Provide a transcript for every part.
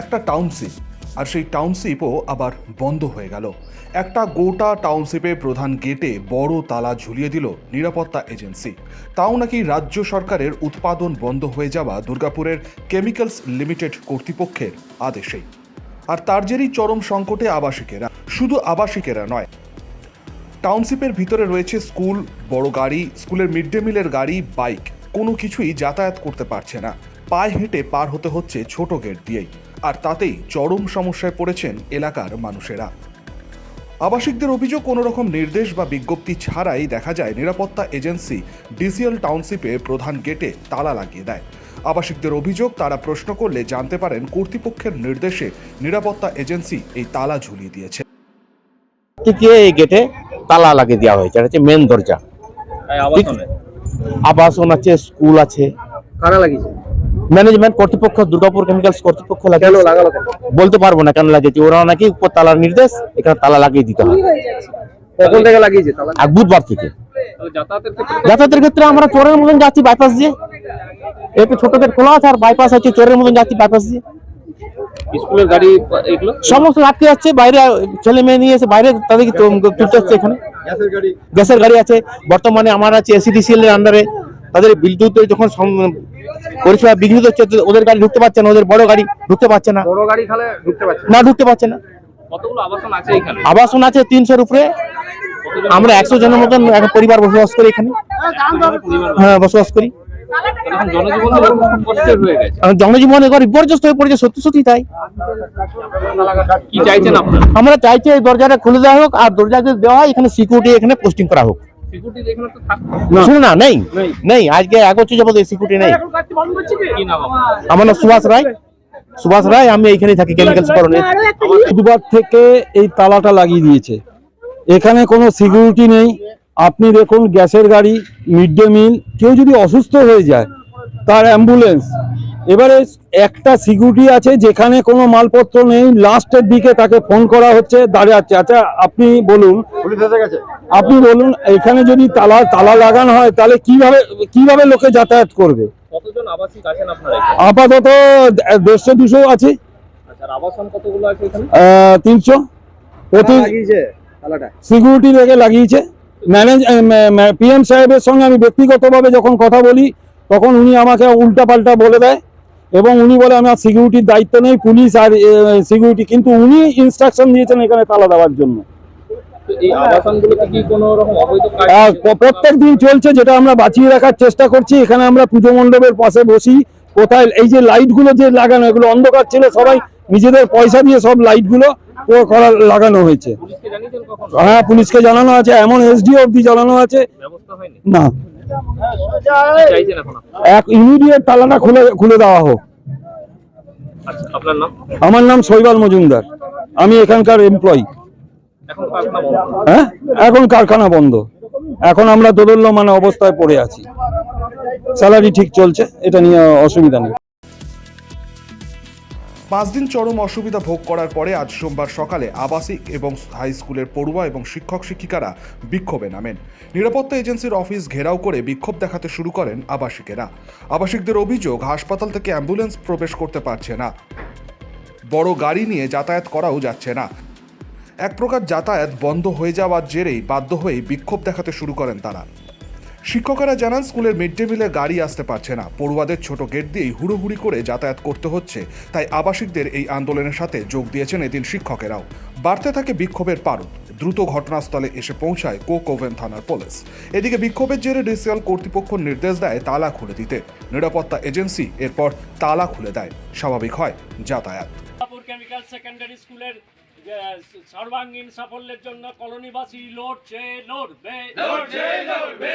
একটা টাউনশিপ আর সেই টাউনশিপও আবার বন্ধ হয়ে গেল। একটা গোটা টাউনশিপে প্রধান গেটে বড় তালা ঝুলিয়ে দিল নিরাপত্তা এজেন্সি। তাও নাকি রাজ্য সরকারের উৎপাদন বন্ধ হয়ে যাওয়া দুর্গাপুরের কেমিক্যালস লিমিটেড কর্তৃপক্ষের আদেশেই আর তার জেরই চরম সংকটে আবাসিকেরা, শুধু আবাসিকেরা নয় টাউনশিপের ভিতরে রয়েছে স্কুল, বড় গাড়ি, স্কুলের মিড ডে মিলের গাড়ি বাইক কোনো কিছুই যাতায়াত করতে পারছে না। পায়ে হেঁটে পার হতে হচ্ছে ছোট গেট দিয়েই। আর তাতেই চরম সমস্যায় পড়েছেন এলাকার মানুষেরা। আবাসিকদের অভিযোগ কোনো রকম নির্দেশ বা বিজ্ঞপ্তি ছাড়াই দেখা যায় নিরাপত্তা এজেন্সি ডিসিএল টাউনশিপে প্রধান গেটে তালা লাগিয়ে দেয়। আবাসিকদের অভিযোগ তারা প্রশ্ন করলে জানতে পারেন কর্তৃপক্ষের নির্দেশে নিরাপত্তা এজেন্সি এই তালা ঝুলিয়ে দিয়েছে। এই গেটে তালা লাগিয়ে দেওয়া হয়েছে? এটা হচ্ছে মেন দরজা। আবাসন আছে স্কুল আছে। কারা লাগিয়েছে? ম্যানেজমেন্ট কর্তৃপক্ষ দুর্গাপুর কেমিক্যালস কর্তৃপক্ষ কেন লাগালো বলতে পারব না কেন লাগিয়েছে। ওরা নাকি উপর তালার নির্দেশ এখানে তালা লাগিয়ে দিতে হয়। কখন থেকে লাগিয়েছে তালা? আর বুধবার থেকে। যাতায়াতের ক্ষেত্রে? আমরা চোরের মতন যাচ্ছি বাইপাস দিয়ে। একটু ছোট গেট খোলা আছে আর বাইপাস আছে চোরের মতন যাচ্ছি বাইপাস দিয়ে। স্কুলের গাড়ি এগুলো? সমস্ত আটকে যাচ্ছে বাইরে ছেলে মেয়ে নিয়ে এসে বাইরে তাদেরকে তুলতে হচ্ছে এখানে। গ্যাসের গাড়ি। আছে বর্তমানে আমার আছে এসিডিসিএল এর আন্ডারে তাদের বিদ্যুতের যখন পরিষেবা বিঘ্নিত হচ্ছে ওদের গাড়ি ঢুকতে পারছে না ওদের বড় গাড়ি ঢুকতে পারছে না। বড় গাড়ি খালে ঢুকতে পারছে না। ঢুকতে পারছে না। কতগুলো আবাসন আছে এখানে? আবাসন আছে তিনশোর উপরে। আমরা একশো জনের মতন এখন পরিবার বসবাস করি এখানে। হ্যাঁ বসবাস করি। জনজীবন হয়ে এবার বিপর্যস্ত হয়ে পড়েছে সত্যি সত্যি তাই। কি চাইছেন আমরা চাইছি এই দরজাটা খুলে দেওয়া হোক আর দরজা যদি দেওয়া হয় এখানে সিকিউরিটি এখানে পোস্টিং করা হোক। সিকিউরিটি এখানে তো না। নেই। নেই। আজকে এক বছর যাবত সিকিউরিটি নেই। কি আমার নাম সুভাষ রায়। সুভাষ রায় আমি এইখানেই থাকি কেমিক্যাল সুপারনে বুধবার থেকে এই তালাটা লাগিয়ে দিয়েছে। এখানে কোনো সিকিউরিটি নেই। আপনি দেখুন গ্যাসের গাড়ি মিড ডে মিল কেউ যদি অসুস্থ হয়ে যায় তার অ্যাম্বুলেন্স এবারে একটা সিকিউরিটি আছে যেখানে কোনো মালপত্র নেই লাস্টের দিকে তাকে ফোন করা হচ্ছে দাঁড়িয়ে আছে। আচ্ছা আপনি বলুন আপনি বলুন এখানে যদি তালা তালা লাগানো হয় তাহলে কীভাবে কীভাবে লোকে যাতায়াত করবে? কতজন আবাসিক আছেন আপনারা এখানে? আপাতত দেড়শো দুশো আছে। আচ্ছা আছে এখানে? তিনশো। প্রতি সিকিউরিটি রেখে লাগিয়েছে। ম্যানেজ পিএম সাহেবের সঙ্গে আমি ব্যক্তিগতভাবে যখন কথা বলি তখন উনি আমাকে উল্টা পাল্টা বলে দেয় এবং উনি বলে আমার সিকিউরিটির দায়িত্ব নেই পুলিশ আর সিকিউরিটি কিন্তু উনি ইনস্ট্রাকশন দিয়েছেন এখানে তালা দেওয়ার জন্য। প্রত্যেক দিন চলছে যেটা আমরা বাঁচিয়ে রাখার চেষ্টা করছি। এখানে আমরা পুজো মণ্ডপের পাশে বসি। কোথায় এই যে লাইটগুলো যে লাগানো এগুলো অন্ধকার ছিল সবাই নিজেদের পয়সা দিয়ে সব লাইটগুলো ও করা লাগানো হয়েছে। হ্যাঁ পুলিশকে জানানো আছে এমন এসডিও অব্দি জানানো আছে। না? এক ইমিডিয়েট তালাটা খুলে খুলে দেওয়া হোক। আচ্ছা আমার নাম শৈবাল মজুমদার। আমি এখানকার এমপ্লয়ি হ্যাঁ? এখন কারখানা বন্ধ। এখন আমরা দোদল্যমান অবস্থায় পড়ে আছি। স্যালারি ঠিক চলছে এটা নিয়ে অসুবিধা নেই। পাঁচ দিন চরম অসুবিধা ভোগ করার পরে আজ সোমবার সকালে আবাসিক এবং হাই স্কুলের পড়ুয়া এবং শিক্ষক শিক্ষিকারা বিক্ষোভে নামেন। নিরাপত্তা এজেন্সির অফিস ঘেরাও করে বিক্ষোভ দেখাতে শুরু করেন আবাসিকেরা। আবাসিকদের অভিযোগ, হাসপাতাল থেকে অ্যাম্বুলেন্স প্রবেশ করতে পারছে না। বড় গাড়ি নিয়ে যাতায়াত করাও যাচ্ছে না। এক প্রকার যাতায়াত বন্ধ হয়ে যাওয়ার জেরেই বাধ্য হয়ে বিক্ষোভ দেখাতে শুরু করেন তারা। শিক্ষকেরা জানান স্কুলের মিড ডে মিলে গাড়ি আসতে পারছে না। পড়ুয়াদের ছোট গেট দিয়েই হুড়োহুড়ি করে যাতায়াত করতে হচ্ছে। তাই আবাসিকদের এই আন্দোলনের সাথে যোগ দিয়েছেন এদিন শিক্ষকেরাও। বাড়তে থাকে বিক্ষোভের পারদ। দ্রুত ঘটনাস্থলে এসে পৌঁছায় কোকোভেন থানার পুলিশ। এদিকে বিক্ষোভের জেরে ডিসিএল কর্তৃপক্ষ নির্দেশ দেয় তালা খুলে দিতে। নিরাপত্তা এজেন্সি এরপর তালা খুলে দেয়। স্বাভাবিক হয় যাতায়াত। কেমিক্যাল সেকেন্ডারি স্কুলের সর্বাঙ্গীন সাফল্যের জন্য কলোনিবাসী লড়ছে লড়বে। লড়ছে লড়বে।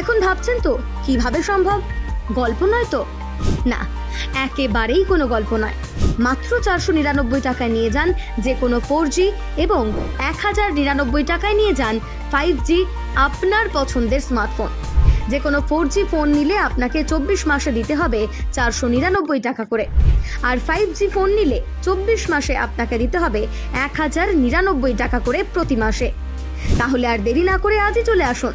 এখন ভাবছেন তো, কীভাবে সম্ভব? গল্প নয় তো? না, একেবারেই কোনো গল্প নয়। মাত্র চারশো নিরানব্বই টাকায় নিয়ে যান যে কোনো ফোর জি এবং এক হাজার নিরানব্বই টাকায় নিয়ে যান ফাইভ জি আপনার পছন্দের স্মার্টফোন যে কোনো ফোর জি ফোন নিলে আপনাকে চব্বিশ মাসে দিতে হবে চারশো নিরানব্বই টাকা করে। আর ফাইভ জি ফোন নিলে চব্বিশ মাসে আপনাকে দিতে হবে এক হাজার নিরানব্বই টাকা করে প্রতি মাসে। তাহলে আর দেরি না করে আজই চলে আসুন।